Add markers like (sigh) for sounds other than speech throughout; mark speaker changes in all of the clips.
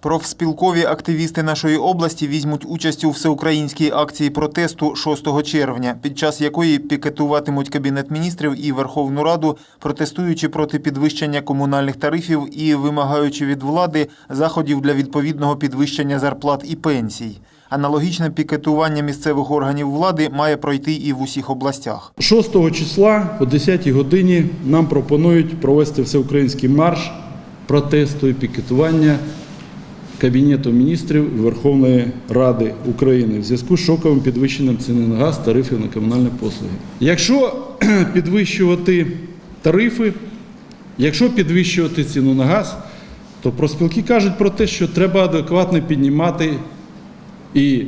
Speaker 1: Профспілкові активісти нашої області візьмуть участь у всеукраїнській акції протесту 6 червня, під час якої пікетуватимуть Кабінет міністрів і Верховну Раду, протестуючи проти підвищення комунальних тарифів і вимагаючи від влади заходів для відповідного підвищення зарплат і пенсій. Аналогічне пікетування місцевих органів влади має пройти і в усіх областях.
Speaker 2: 6 числа о 10 годині нам пропонують провести всеукраїнський марш протесту і пікетування Кабінету міністрів Верховної Ради України в зв'язку з шоковим підвищенням ціни на газ, тарифів на комунальні послуги. Якщо (clears throat) підвищувати тарифи, якщо підвищувати ціну на газ, то профспілки кажуть про те, що треба адекватно піднімати і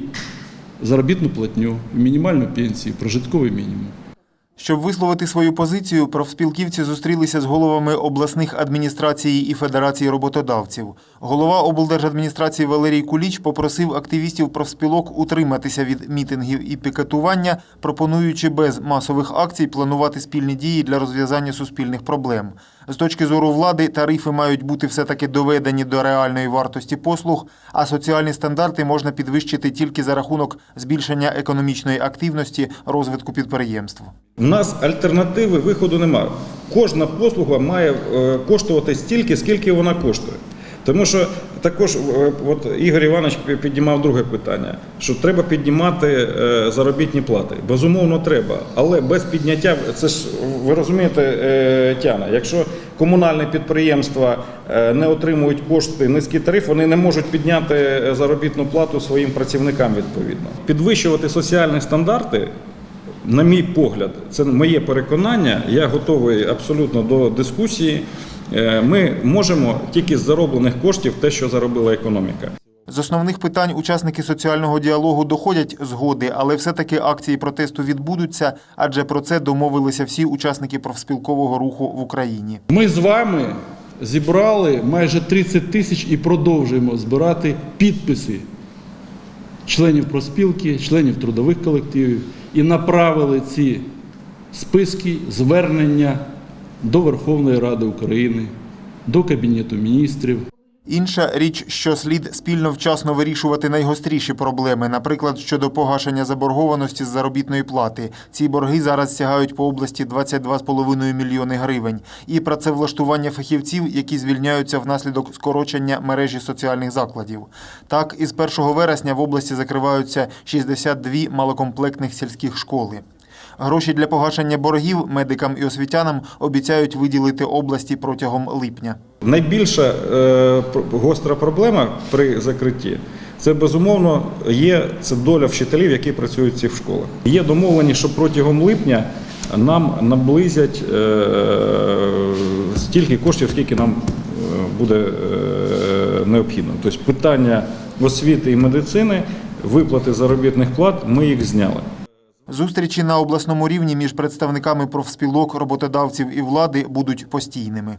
Speaker 2: заробітну платню, мінімальну пенсію, прожитковий мінімум.
Speaker 1: Щоб висловити свою позицію, профспілківці зустрілися з головами обласних адміністрацій і федерації роботодавців. Голова облдержадміністрації Валерій Куліч попросив активістів профспілок утриматися від мітингів і пікетування, пропонуючи без масових акцій планувати спільні дії для розв'язання суспільних проблем. З точки зору влади, тарифи мають бути все-таки доведені до реальної вартості послуг, а соціальні стандарти можна підвищити тільки за рахунок збільшення економічної активності, розвитку підприємств.
Speaker 3: У нас альтернативи виходу немає. Кожна послуга має е, коштувати стільки, скільки вона коштує. Тому що також е, от Ігор Іванович пі- піднімав друге питання: що треба піднімати е, заробітні плати. Безумовно, треба, але без підняття це ж ви розумієте, е, Тяна. Якщо комунальні підприємства не отримують кошти, низький тариф, вони не можуть підняти заробітну плату своїм працівникам відповідно. Підвищувати соціальні стандарти на мій погляд, це моє переконання. Я готовий абсолютно до дискусії. Е, Ми можемо тільки з зароблених коштів те, що заробила економіка.
Speaker 1: З основних питань учасники соціального діалогу доходять згоди, але все-таки акції протесту відбудуться, адже про це домовилися всі учасники профспілкового руху в Україні.
Speaker 2: Ми з вами зібрали майже 30 тисяч і продовжуємо збирати підписи членів проспілки, членів трудових колективів і направили ці списки звернення до Верховної Ради України, до Кабінету міністрів.
Speaker 1: Інша річ, що слід спільно вчасно вирішувати найгостріші проблеми, наприклад, щодо погашення заборгованості з заробітної плати. Ці борги зараз сягають по області 22,5 мільйони гривень. І працевлаштування фахівців, які звільняються внаслідок скорочення мережі соціальних закладів. Так, із 1 вересня в області закриваються 62 малокомплектних сільських школи. Гроші для погашення боргів медикам і освітянам обіцяють виділити області протягом липня.
Speaker 3: Найбільша е, гостра проблема при закритті це безумовно є це доля вчителів, які працюють в цих школах. Є домовлені, що протягом липня нам наблизять е, стільки коштів, скільки нам е, буде необхідно. Тобто питання освіти і медицини, виплати заробітних плат, ми їх зняли.
Speaker 1: Зустрічі на обласному рівні між представниками профспілок, роботодавців і влади будуть постійними.